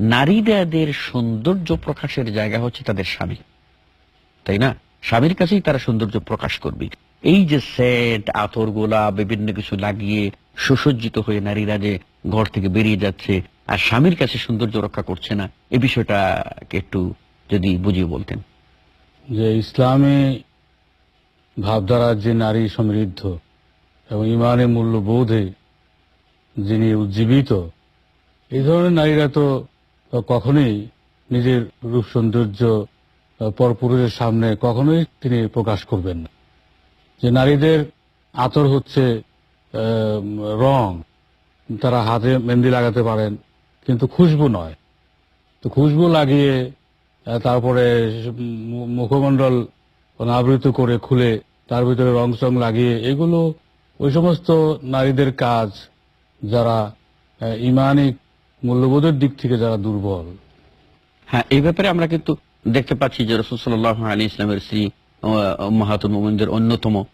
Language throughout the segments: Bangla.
নারীদের সৌন্দর্য প্রকাশের জায়গা হচ্ছে তাদের স্বামী। তাই না? স্বামীর কাছেই তারা সৌন্দর্য প্রকাশ করবে। এই যে সেট, আতর গোলা বিভিন্ন কিছু লাগিয়ে সুসজ্জিত হয়ে নারীরা যে ঘর থেকে বেরিয়ে যাচ্ছে, আর স্বামীর কাছে সৌন্দর্য রক্ষা করছে না, এ বিষয়টাকে একটু যদি বুঝিয়ে বলতেন। যে ইসলামে ভাবধারার যে নারী সমৃদ্ধ এবং ইমানের মূল্যবোধে যিনি উজ্জীবিত, এই ধরনের নারীরা তো কখনোই নিজের রূপ সৌন্দর্য পরপুরুষের সামনে কখনোই তিনি প্রকাশ করবেন না। যে নারীদের আতর হচ্ছে রং, তারা হাতে মেহেন্দি লাগাতে পারেন, কিন্তু খুশবু নয়। তো খুশবু লাগিয়ে তারপরে মুখমণ্ডল আবৃত করে খুলে, তার ভিতরে রং চং লাগিয়ে, এগুলো ওই সমস্ত নারীদের কাজ যারা ইমানিক মূল্যবোধের দিক থেকে যারা দুর্বল। হ্যাঁ এই ব্যাপারে আমরা কিন্তু দেখতে পাচ্ছি যে রসুল সাল্লাহ আলী ইসলামের শ্রী মাহাতুল মোমিনদের অন্যতম আহ,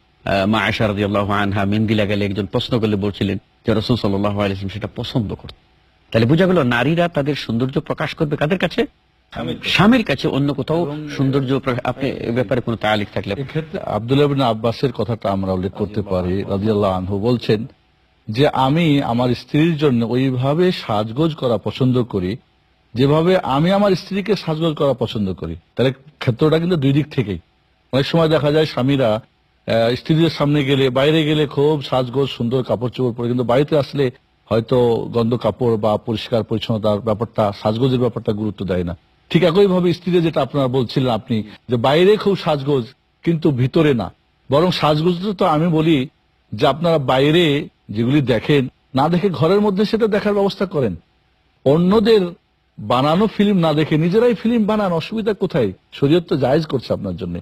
মা আয়সা রাদিয়াল্লাহু আনহা মেহেন্দি লাগালে একজন প্রশ্ন করলে বলছিলেন যে রসুল সাল্লাহ আলী ইসলাম সেটা পছন্দ করত। তাহলে বোঝা গেল নারীরা তাদের সৌন্দর্য প্রকাশ করবে কাদের কাছে? স্বামীর কাছে। অন্য কোথাও সৌন্দর্য আপনি ব্যাপারে কোনো তালিক থাকলে এক্ষেত্রে আব্দুল্লাহ আব্বাসের কথাটা আমরা উল্লেখ করতে পারি রাজিয়াল্লাহ আনহু বলছেন যে আমি আমার স্ত্রীর জন্য ওইভাবে সাজগোজ করা পছন্দ করি, যেভাবে আমি আমার স্ত্রীকে সাজগোজ করা পছন্দ করি। তাহলে ক্ষেত্রটা কিন্তু দুই দিক থেকেই। অনেক সময় দেখা যায় স্বামীরা স্ত্রীদের সামনে গেলে, বাইরে গেলে খুব সাজগোজ, সুন্দর কাপড় চোপড় পরে, কিন্তু বাড়িতে আসলে হয়তো গন্ধ কাপড় বা পরিষ্কার পরিচ্ছন্নতার ব্যাপারটা, সাজগোজের ব্যাপারটা গুরুত্ব দেয় না। ঠিক একইভাবে স্ত্রীরা যেটা আপনারা বলছিলেন আপনি, যে বাইরে খুব সাজগোজ, কিন্তু ভিতরে না। বরং সাজগোজ তো আমি বলি যে আপনারা বাইরে যেগুলি দেখেন, না দেখে ঘরের মধ্যে সেটা দেখার ব্যবস্থা করেন। অন্যদের বানানো ফিল্ম না দেখে নিজেরাই ফিল্ম বানান, অসুবিধা কোথায়? শরীয়ত তো জায়েজ করছে আপনার জন্য।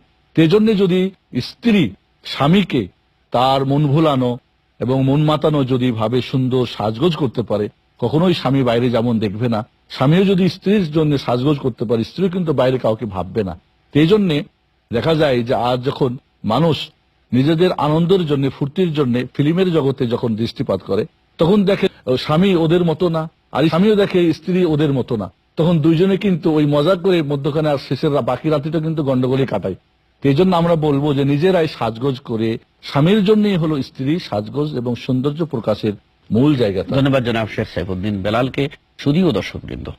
জন্য যদি স্ত্রী স্বামীকে তার মন ভুলানো এবং মন মাতানো যদি ভাবে সুন্দর সাজগোজ করতে পারে, কখনোই স্বামী বাইরে যেমন দেখবে না, স্বামীও যদি স্ত্রীর জন্য সাজগোজ করতে পারে, স্ত্রীও কিন্তু বাইরে কাউকে ভাববে না। সেই জন্যে দেখা যায় যে আজ যখন মানুষ নিজেদের আনন্দের জন্য, ফুর্তির জন্য ফিল্মের জগতে যখন দৃষ্টিপাত করে, তখন দেখে স্বামী ওদের মতো না। আর স্বামীও দেখে, স্ত্রী ওদের মতো না। তখন দুইজনে কিন্তু ওই মজা করে মধ্যখানে আর শেষের বাকি রাতিটা কিন্তু গন্ডগোলে কাটায়। এই জন্য আমরা বলব যে, নিজেরাই সাজগোজ করে, স্বামীর জন্যই হলো স্ত্রী সাজগোজ এবং সৌন্দর্য প্রকাশের মূল জায়গা ধন্যবাদ জনাব শেখ সাইফুদ্দিন বেলালকে শুধুও দর্শক বৃন্দ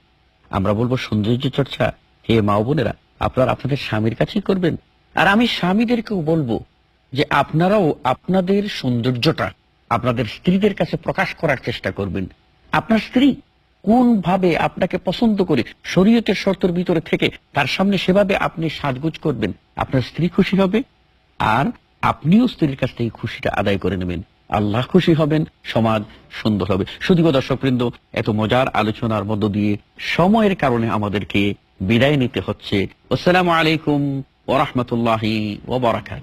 আমরা বলব সৌন্দর্য চর্চা। হে মা বোনেরা, আপনারা আপনাদের স্বামীর কাছেই করবেন। আর আমি স্বামীদেরকেও বলব যে আপনারাও আপনাদের সৌন্দর্যটা আপনাদের স্ত্রীদের কাছে প্রকাশ করার চেষ্টা করবেন। আপনার স্ত্রী কোন ভাবে আপনাকে পছন্দ করে শরীয়তের শর্তের ভিতরে থেকে তার সামনে সেভাবে আপনি সাজগুজ করবেন, আপনার স্ত্রী খুশি হবে আর আপনিও স্ত্রীর কাছ থেকে খুশিটা আদায় করে নেবেন। আল্লাহ খুশি হবেন, সমাজ সুন্দর হবে। শুধু দর্শকবৃন্দ, এত মজার আলোচনার মধ্য দিয়ে সময়ের কারণে আমাদেরকে বিদায় নিতে হচ্ছে। আসসালামু আলাইকুম ওরহমতুল্লাহি ওবরাকাত